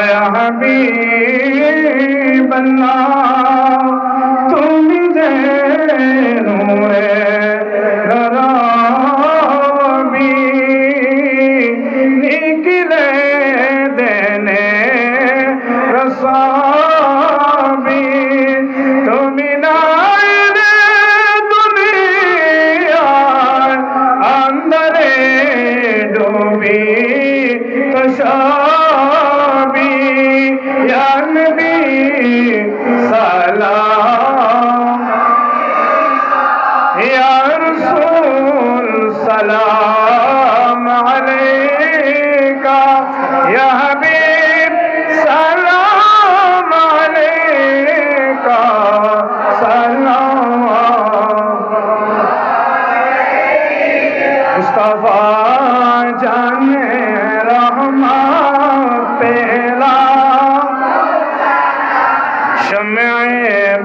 یا حبیب اللہ تم دے نکلے دینے رسا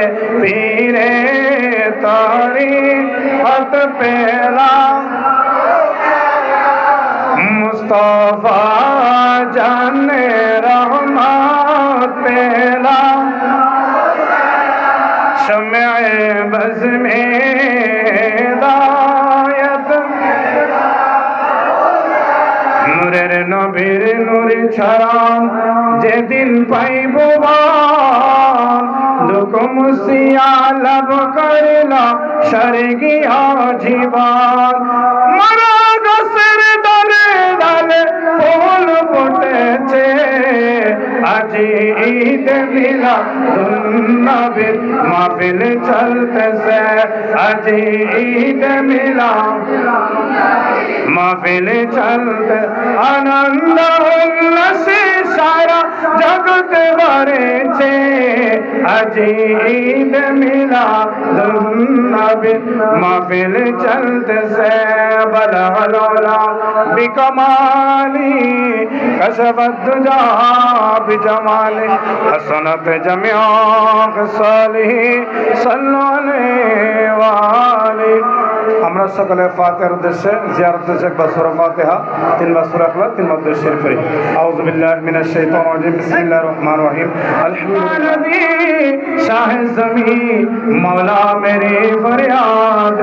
पीरे तारी हत पेला मुस्तफा जाने रहमत पेला शम्य बज में দায়ত নূরের নবীর নূরে ছাড়া যেদিন পাইব দুঃখ মুসিয়া লাভ করিলা স্বর্গীয় জীবন মরা গাছের আজি ঈদ মিলা নবীর মাহফিল চলতেছে। আজি ঈদ মিলা মাহফিল চলতে আনন্দ উল্লাসে সারা জগৎ ভরেছে। আজি ঈদ মিলা নবীর মাহফিল চলতেছে। বলা বলা বিকমালি كشف الدجى بجماله حسنت جميع خصاله صلوا عليه وآله আমরা সকলে ফাতেহার উদ্দেশ্যে জিয়ার উদ্দেশ্যে একবার সুরা ফাতেহা তিনবার সুরা আখলা তিনবার উদ্দেশ্যে শরীফ করি আউযু বিল্লাহি মিনাশ শাইতানির রাজিম বিসমিল্লাহির রহমানির রহিম আলহামদুলিল্লাহ শাহ জমি মৌলা মেরে ফরিয়াদ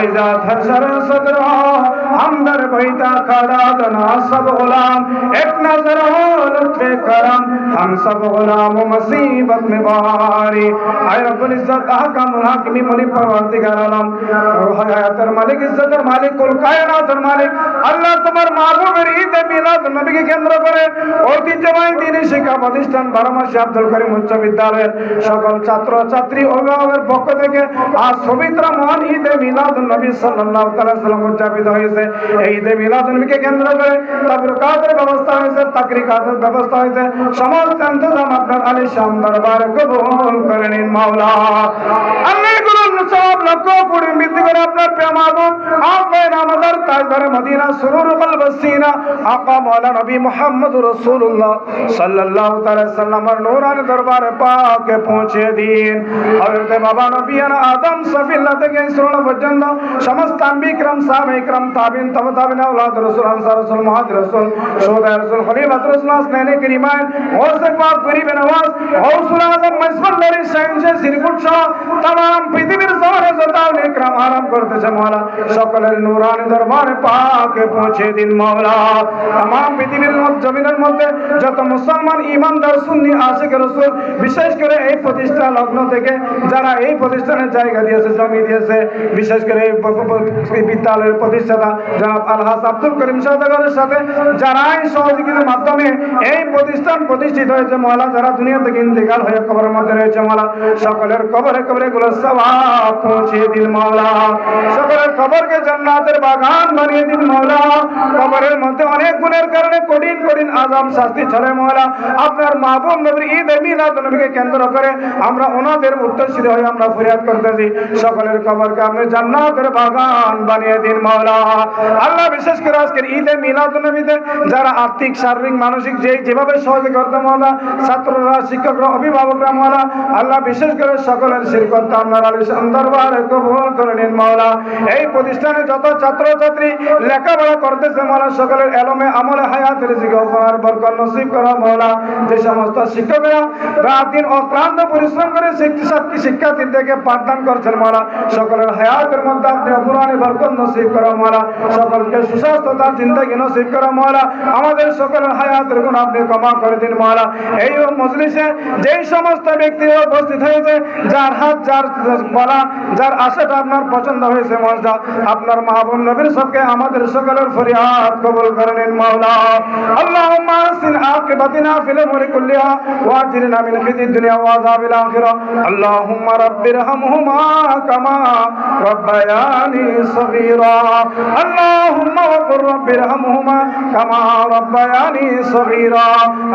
وإذا ترسر صدره اندر بیتا کڑا دنا سب غلام ایک نظر ہو لطف کرم ہم سب غلام و مصیبت میں بہاری اے رب العزت احکام الحاکمی منی پروردگار عالم روح حیاتر مالک عزت مالک کل کائنات مالک আল্লাহ তোমার মাহবুবের ঈদ মিলাদ নবীকে কেন্দ্র করে ঐতিহ্যবাহী দিনী শিক্ষা প্রতিষ্ঠান বারোমাসী আব্দুল করিম উচ্চ বিদ্যালয়ের সকল ছাত্র ছাত্রী অভিভাবকের পক্ষ থেকে আজ সবিত্রা মহান ঈদ মিলাদ নবী সাল্লাল্লাহু তাআলা সাল্লাম উদযাপিত হয়েছে। এই ঈদে মিলাদ নবীকে কেন্দ্র করে তাবরকাতের ব্যবস্থা হয়েছে তাকরিকাতের ব্যবস্থা হয়েছে। সমস্ত ইন্তজাম আপনার আলী শান দরবার কবুল করে নিন মাওলা। আমি গুরু সব লক্ষ কোটি বৃদ্ধি করে আপনার প্রিয় মাহবুব আপনি আমাদের তাজদারে মদিনা সুরুর কলব সিনা আকা মৌলা নবী মুহাম্মদ রাসূলুল্লাহ সাল্লাল্লাহু তাআলা সাল্লামের নূরানি দরবারে পাকে পৌঁছে দিন হযরত বাবা নবিয়ান আদম সফিল্লাহ থেকে ইসরাইল পর্যন্ত সমস্ত আম্বিকরাম সাহাবাইকরাম তাবিন তব তাবিন আওলাদ রাসূল আনসার রাসূল মুহাদ্দির রাসূল শোদা রাসূল খলিফাত রাসূল আসনানে করিমান ওসে পাক গরিব নওয়াজ গৌসুল আজম মজবুর নরি শাহিন সিরকুট শাহ तमाम পৃথিবীর বিশেষ করে এই প্রতিষ্ঠা লগ্ন থেকে যারা এই প্রতিষ্ঠানের জায়গা দিয়েছে, জমি দিয়েছে, বিশেষ করে এই বিদ্যালয়ের প্রতিষ্ঠাতা জনাব আলহাস আব্দুল করিম সাথে যারা এই সহযোগিতার মাধ্যমে এই প্রতিষ্ঠান প্রতিষ্ঠিত হয়েছে মহলা, যারা দুনিয়া থেকে হয়ে কবরের মধ্যে রয়েছে মহলা, সকলের কবরে কবরে গুলো সবাব পৌঁছে দিন মহলা সকলের জান্নাতের বাগান বানিয়ে দিন কবরের মধ্যে অনেক গুণের কারণে কঠিন কঠিন শাস্তি আপনার মাহবুব নবীর ঈদ মিলাদ নবীকে কেন্দ্র করে আমরা ওনাদের হয়ে আমরা ফরিয়াদ করতেছি। সকলের কবরকে আপনি জান্নাতের বাগান বানিয়ে দিন আল্লাহ বিশেষ করে আজকের ঈদে মিলাদ নবীতে যারা আর্থিক, শারীরিক, মানসিক যে যেভাবে সহযোগ করতে ছাত্ররা, শিক্ষকরা, অভিভাবকরা মহলা আল্লাহ বিশেষ করে সকলের শিরকত আপনার আলী দরবারে কবুল করে নিন মহলা এই প্রতিষ্ঠানে যত ছাত্রছাত্রী লেখাপড়া করতেছে মহলা সকলের এলমে আমলে হায়াত হায়াতের জিজ্ঞাসার বরকত নসিব করা মহলা যে সমস্ত শিক্ষকরা রাত দিন অক্লান্ত পরিশ্রম করে শিক্ষার্থী শিক্ষার্থীদেরকে পাঠদান করছেন মহলা সকলের হায়াতের মধ্যে আপনি অপুরানি বরকত নসিব করা মহলা সকলকে সুস্বাস্থ্য তার জিন্দগি নসিব করা মহলা আমাদের সকলের হায়াতের গুণ আপনি ক্ষমা করে দিন মহলা এই মজলিসে যেই সমস্ত ব্যক্তি উপস্থিত হয়েছে, যার হাত, যার বলা যার আশাটা আপনার পছন্দ হয়েছে মজা আপনার মাহবুব নবীর সবকে আমাদের সকলের ফরিয়াদ কবুল করে নিন, মাওলা।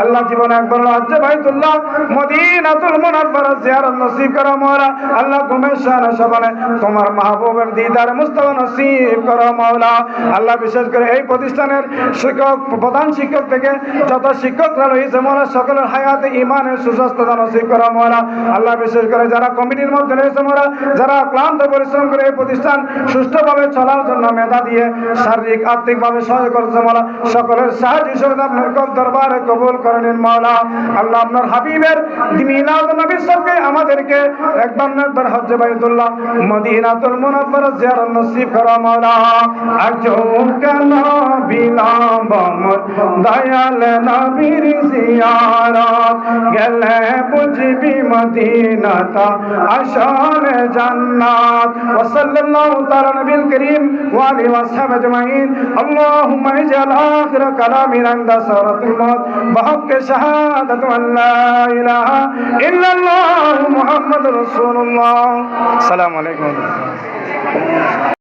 আল্লাহ জীবনে একবার রাজ্য বাইতুল্লাহ মদিনাতুল তোমার মাহবুবের দিদার মুস্তাফা নসিব করো মাওলা। আল্লাহ বিশেষ করে এই প্রতিষ্ঠানের শিক্ষক, প্রধান শিক্ষক থেকে যত শিক্ষকরা রয়েছে, মাওলা, সকলের হায়াতে ইমানের সুস্বাস্থ্যতা নসিব করো মাওলা। আল্লাহ বিশেষ করে যারা কমিটির মধ্যে রয়েছে মাওলা, যারা ক্লান্ত পরিশ্রম করে এই প্রতিষ্ঠান সুষ্ঠুভাবে চলার জন্য মেধা দিয়ে শারীরিক আর্থিকভাবে সহায় করছে মাওলা, সকলের সাহায্য হিসেবে আপনার কব দরবারে কবুল করে নিন মাওলা। আল্লাহ আপনার হাবিবের মিলাদ নবী সবকে আমাদেরকে না একবার হজ্জ বাইতুল্লাহ মদিনাতুল মুনাফফার জিয়ারত নসিব করো মাওলা আজো কেন বিলম্বমর দয়াল নবীর জিয়ারত গেলে বুঝবি মদিনাতা আসল জান্নাত ওয়া সাল্লাল্লাহু তাআলা নবীল করিম ওয়া আলিহি ওয়া সাহবিহি আজমাইন اللهم اجعل آخر كلامي عند سورة الموت بحق شهادة أن لا إله إلا الله محمد رسول الله সালাম আলাইকুম।